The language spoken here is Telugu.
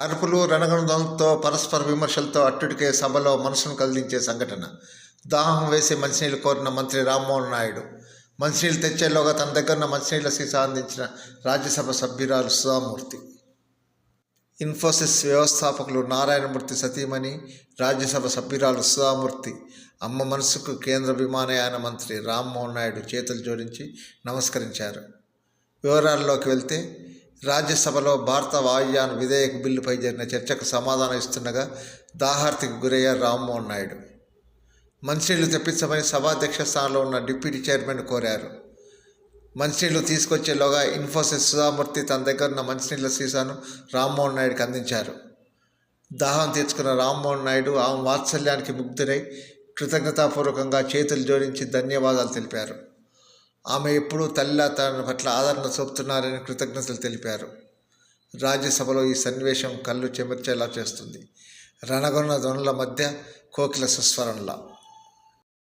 అరుపులు రణగణంతో పరస్పర విమర్శలతో అట్టుడికే సభలో మనసును కదిలించే సంఘటన. దాహం వేసి మంచినీళ్ళు కోరిన మంత్రి రామ్మోహన్ నాయుడు. మంచినీళ్ళు తెచ్చేలోగా తన దగ్గర ఉన్న మంచినీళ్ళ సీసా అందించిన రాజ్యసభ సభ్యురాలు సుధామూర్తి. ఇన్ఫోసిస్ వ్యవస్థాపకులు నారాయణమూర్తి సతీమణి రాజ్యసభ సభ్యురాలు సుధామూర్తి అమ్మ మనసుకు కేంద్ర విమానయాన మంత్రి రామ్మోహన్ నాయుడు చేతులు జోడించి నమస్కరించారు. వివరాల్లోకి వెళ్తే రాజ్యసభలో భారత వాయుయాన విధేయక బిల్లుపై జరిగిన చర్చకు సమాధానం ఇస్తుండగా దాహార్తికి గురయ్యారు రామ్మోహన్ నాయుడు. మంచినీళ్ళు తెప్పించమని సభాధ్యక్ష స్థానంలో ఉన్న డిప్యూటీ చైర్మన్ కోరారు. మంచినీళ్ళు తీసుకొచ్చేలోగా ఇన్ఫోసిస్ సుధామూర్తి తన దగ్గర ఉన్న మంచినీళ్ళ సీసాను రామ్మోహన్ నాయుడుకి అందించారు. దాహం తీర్చుకున్న రామ్మోహన్ నాయుడు ఆమె వాత్సల్యానికి ముగ్ధురై కృతజ్ఞతాపూర్వకంగా చేతులు జోడించి ధన్యవాదాలు తెలిపారు. ఆమె ఎప్పుడూ తల్లి తన పట్ల ఆదరణ చూపుతున్నారని కృతజ్ఞతలు తెలిపారు. రాజ్యసభలో ఈ సన్నివేశం కళ్ళు చెమర్చేలా చేస్తుంది. రణగొన్న ధ్వనుల మధ్య కోకిల సుస్వరంలా